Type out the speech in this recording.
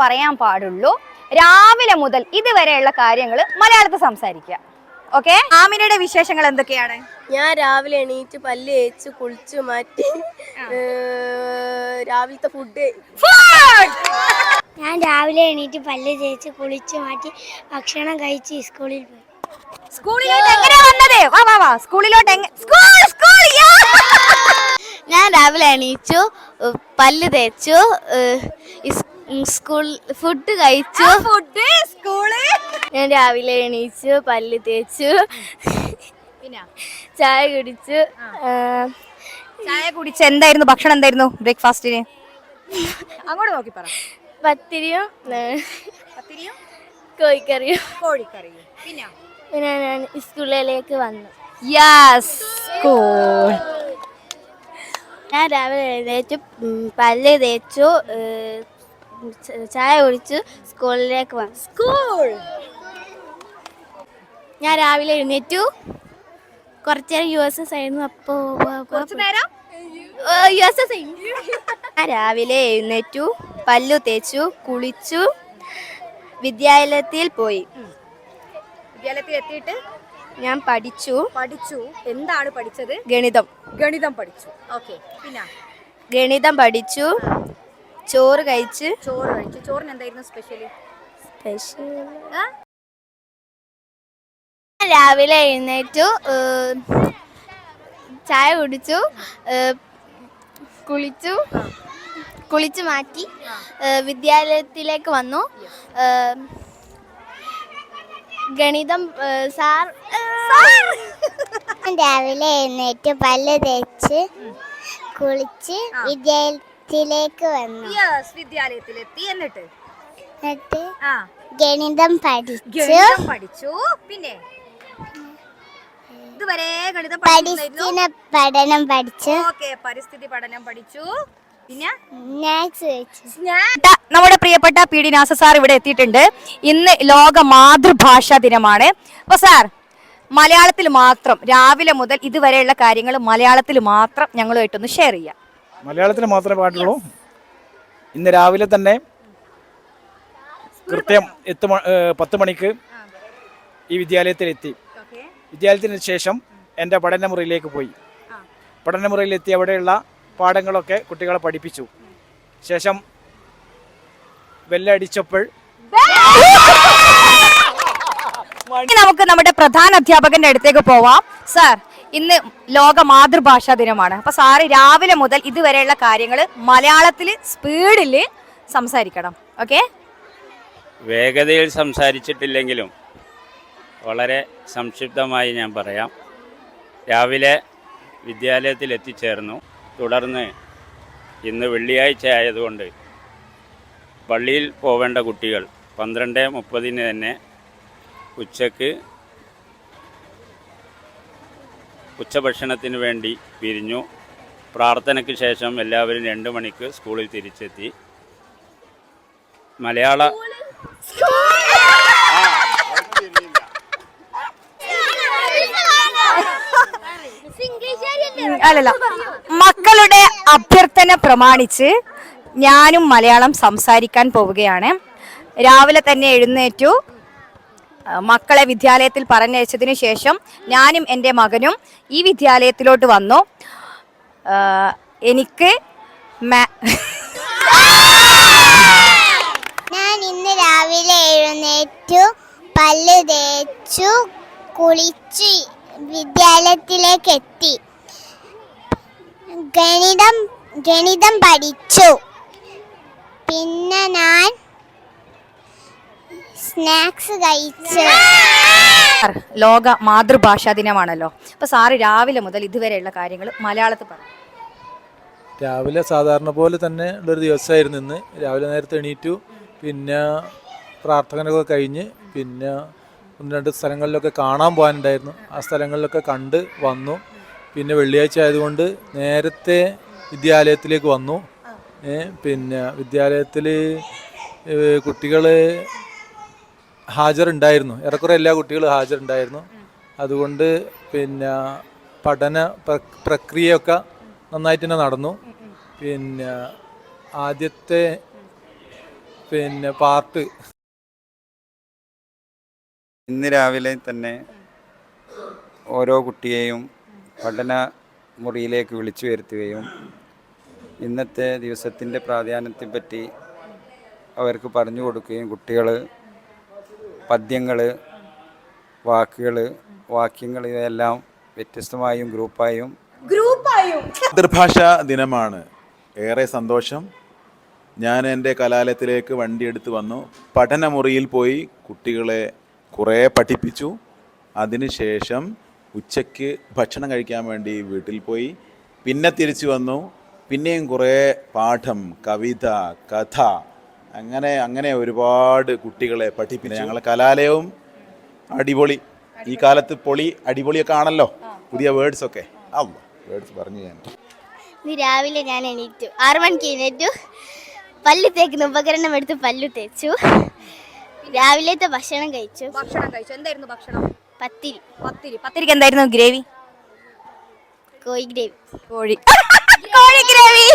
പറയാൻ പാടുള്ളൂ. രാവിലെ മുതൽ ഇതുവരെയുള്ള കാര്യങ്ങൾ മലയാളത്തിൽ സംസാരിക്കുക. ഓക്കെ ആമിനയുടെ വിശേഷങ്ങൾ എന്തൊക്കെയാണ്? ഞാൻ രാവിലെ എണീറ്റ് പല്ല് തേച്ച് കുളിച്ചു മാറ്റി രാവിലത്തെ ഫുഡ് ഞാൻ രാവിലെ എണീറ്റ് പല്ല് തേച്ച് കുളിച്ച് മാറ്റി ഭക്ഷണം കഴിച്ച് സ്കൂളിൽ പോയി. സ്കൂളിലോട്ട് എങ്ങനെ വന്നത്? വാ വാ വാ. സ്കൂളിലോട്ട് എങ്ങനെ സ്കൂൾ സ്കൂൾ ഞാൻ രാവിലെ എണീച്ചു പല്ല് തേച്ചു സ്കൂൾ ഫുഡ് കഴിച്ചു. ഫുഡ് സ്കൂൾ ഞാൻ രാവിലെ എണീച്ചു പല്ല് തേച്ചു. പിന്നെ? ചായ കുടിച്ചു. ചായ കുടിച്ച് എന്തായിരുന്നു? ഭക്ഷണം എന്തായിരുന്നു? ബ്രേക്ക്ഫാസ്റ്റിന്? അങ്ങോട്ട് നോക്കി പറ. പത്തിരിയും പത്തിരിയും? കോഴിക്കറിയും. കോഴിക്കറിയും. പിന്നെ? പിന്നെ ഞാൻ സ്കൂളിലേക്ക് വന്നു. യെസ് സ്കൂൾ ഞാൻ രാവിലെ എഴുന്നേറ്റ് പല്ല് തേച്ചു ചായ കുടിച്ചു സ്കൂളിലേക്ക് വന്നു സ്കൂൾ! ഞാൻ രാവിലെ എഴുന്നേറ്റു. കുറച്ച് നേരം യു എസ് എസ് ആയിരുന്നു അപ്പോ കുറച്ചു നേരം? യു എസ് എസ് ഞാൻ രാവിലെ എഴുന്നേറ്റു പല്ലു തേച്ചു കുളിച്ചു വിദ്യാലയത്തിൽ പോയി. വിദ്യാലയത്തിൽ എത്തിയിട്ട്? ഞാൻ പഠിച്ചു. പഠിച്ചു. എന്താണ് പഠിച്ചത്? ഗണിതം. ഗണിതം പഠിച്ചു. ഓക്കെ. പിന്നെ? ഗണിതം പഠിച്ചു. ചോറ് കഴിച്ച് ചോറ് കഴിച്ചു. ചോറിന് എന്തായിരുന്നു സ്പെഷ്യൽ ഞാൻ രാവിലെ എഴുന്നേറ്റു ചായ കുടിച്ചു കുളിച്ചു കുളിച്ചു മാറ്റി വിദ്യാലയത്തിലേക്ക് വന്നു. ഗണിതം സാർ രാവിലെ എഴുന്നേറ്റ് പല്ല് തേച്ച് കുളിച്ച് വിദ്യാലയത്തിലേക്ക് വന്നു. യെസ് വിദ്യാലയത്തിൽ എത്തി എന്നിട്ട്? എന്നിട്ട് ആ. ഗണിതം പഠിച്ചു. ഗണിതം പഠിച്ചു. പിന്നെ? ഇതുവരെ ഗണിതം പഠിച്ചിരുന്നു പരിസ്ഥിതി പഠനം പഠിച്ചു. ഓക്കെ പരിസ്ഥിതി പഠനം പഠിച്ചു. പിന്നെ? വെച്ചു നമ്മുടെ പ്രിയപ്പെട്ട പി ഡി നാസ സാർ ഇവിടെ എത്തിയിട്ടുണ്ട്. ഇന്ന് ലോക മാതൃഭാഷാ ദിനമാണ്. അപ്പൊ സാർ മലയാളത്തിൽ മാത്രം രാവിലെ മുതൽ ഇതുവരെയുള്ള കാര്യങ്ങൾ മലയാളത്തിൽ മാത്രം ഞങ്ങളുമായിട്ടൊന്ന് ഷെയർ ചെയ്യാം. മലയാളത്തിൽ മാത്രമേ പാട്ടുള്ളൂ. ഇന്ന് രാവിലെ തന്നെ കൃത്യം എട്ട് പത്ത് മണിക്ക് ഈ വിദ്യാലയത്തിലെത്തി. വിദ്യാലയത്തിന് ശേഷം എന്റെ പഠനമുറിയിലേക്ക് പോയി. പഠനമുറിയിലെത്തി അവിടെയുള്ള പാഠങ്ങളൊക്കെ കുട്ടികളെ പഠിപ്പിച്ചു. ശേഷം വെല്ലടിച്ചപ്പോൾ നമുക്ക് നമ്മുടെ പ്രധാന അധ്യാപകന്റെ അടുത്തേക്ക് പോവാം. സാർ ഇന്ന് ലോക മാതൃഭാഷാ ദിനമാണ്. അപ്പൊ സാറ് രാവിലെ മുതൽ ഇതുവരെയുള്ള കാര്യങ്ങൾ മലയാളത്തിൽ സ്പീഡിൽ സംസാരിക്കണം. ഓക്കെ? വേഗതയിൽ സംസാരിച്ചിട്ടില്ലെങ്കിലും വളരെ സംക്ഷിപ്തമായി ഞാൻ പറയാം. രാവിലെ വിദ്യാലയത്തിൽ എത്തിച്ചേർന്നു തുടർന്ന് ഇന്ന് വെള്ളിയാഴ്ച ആയതുകൊണ്ട് പള്ളിയിൽ പോവേണ്ട കുട്ടികൾ പന്ത്രണ്ട് മുപ്പതിന് തന്നെ ഉച്ചയ്ക്ക് ഉച്ചഭക്ഷണത്തിന് വേണ്ടി പിരിഞ്ഞു. പ്രാർത്ഥനയ്ക്ക് ശേഷം എല്ലാവരും രണ്ട് മണിക്ക് സ്കൂളിൽ തിരിച്ചെത്തി. മലയാള അല്ലല്ല. മക്കളുടെ അഭ്യർത്ഥന പ്രമാണിച്ച് ഞാനും മലയാളം സംസാരിക്കാൻ പോവുകയാണ്. രാവിലെ തന്നെ എഴുന്നേറ്റു. മക്കളെ വിദ്യാലയത്തിൽ പറഞ്ഞയച്ചതിന് ശേഷം ഞാനും എന്റെ മകനും ഈ വിദ്യാലയത്തിലോട്ട് വന്നു. എനിക്ക് ഞാൻ ഇന്ന് രാവിലെ എഴുന്നേറ്റു പല്ല് തേച്ചു കുളിച്ച് വിദ്യാലയത്തിലേക്ക് എത്തി. ഗണിതം ഗണിതം പഠിച്ചു. പിന്നെ ഞാൻ സ്നാക്സ് കഴിച്ചു. ലോക മാതൃഭാഷാ ദിനമാണല്ലോ. അപ്പൊ സാറ് രാവിലെ മുതൽ ഇതുവരെയുള്ള കാര്യങ്ങൾ മലയാളത്തിൽ പറഞ്ഞു രാവിലെ സാധാരണ പോലെ തന്നെ ഉള്ളൊരു ദിവസമായിരുന്നു ഇന്ന്. രാവിലെ നേരത്തെ എണീറ്റു. പിന്നെ പ്രാർത്ഥനകളൊക്കെ കഴിഞ്ഞ് പിന്നെ ഒന്ന് രണ്ട് സ്ഥലങ്ങളിലൊക്കെ കാണാൻ പോകാനുണ്ടായിരുന്നു. ആ സ്ഥലങ്ങളിലൊക്കെ കണ്ട് വന്നു. പിന്നെ വെള്ളിയാഴ്ച ആയതുകൊണ്ട് നേരത്തെ വിദ്യാലയത്തിലേക്ക് വന്നു. പിന്നെ വിദ്യാലയത്തിൽ കുട്ടികൾ ഹാജറുണ്ടായിരുന്നു ഏറെക്കുറെ എല്ലാ കുട്ടികളും ഹാജറുണ്ടായിരുന്നു അതുകൊണ്ട് പിന്നെ പഠന പ്രക്രിയ പ്രക്രിയയൊക്കെ നന്നായിട്ട് തന്നെ നടന്നു. പിന്നെ ആദ്യത്തെ പിന്നെ പാർട്ട്. ഇന്ന് രാവിലെ തന്നെ ഓരോ കുട്ടിയെയും പഠന മുറിയിലേക്ക് വിളിച്ചു വരുത്തുകയും ഇന്നത്തെ ദിവസത്തിന്റെ പ്രാധാന്യത്തെപ്പറ്റി അവർക്ക് പറഞ്ഞു കൊടുക്കുകയും കുട്ടികൾ പദ്യങ്ങൾ വാക്കുകൾ വാക്യങ്ങൾ ഇതെല്ലാം വ്യത്യസ്തമായും ഗ്രൂപ്പായും ഗ്രൂപ്പായും. മാതൃഭാഷാ ദിനമാണ്. ഏറെ സന്തോഷം. ഞാൻ എന്റെ കലാലയത്തിലേക്ക് വണ്ടിയെടുത്ത് വന്നു. പഠനമുറിയിൽ പോയി കുട്ടികളെ കുറേ പഠിപ്പിച്ചു. അതിനുശേഷം ഉച്ചയ്ക്ക് ഭക്ഷണം കഴിക്കാൻ വേണ്ടി വീട്ടിൽ പോയി. പിന്നെ തിരിച്ചു വന്നു. പിന്നെയും കുറേ പാഠം കവിത കഥ അങ്ങനെ അങ്ങനെ ഒരുപാട് കുട്ടികളെ പഠിപ്പിച്ചു. ഞങ്ങളെ കലാലയവും അടിപൊളി. ഈ കാലത്ത് പൊളി അടിപൊളിയൊക്കെ ആണല്ലോ. പുതിയ വേർഡ്സ് ഒക്കെ. ആ വേർഡ്സ് പറഞ്ഞു ഞാൻ. രാവിലെ ഞാൻ എണീറ്റു. ആറു മണിക്ക് എണീറ്റു. പല്ല് തേക്കുന്ന ഉപകരണം എടുത്ത് പല്ല് തേച്ചു. രാവിലത്തെ ഭക്ഷണം കഴിച്ചു. ഭക്ഷണം കഴിച്ചു. എന്തായിരുന്നു ഭക്ഷണം? പത്തിരി. പത്തിരി. പത്തിരിക്ക് എന്തായിരുന്നു ഗ്രേവി? കോഴി ഗ്രേവി. കോഴി. കോഴി ഗ്രേവി.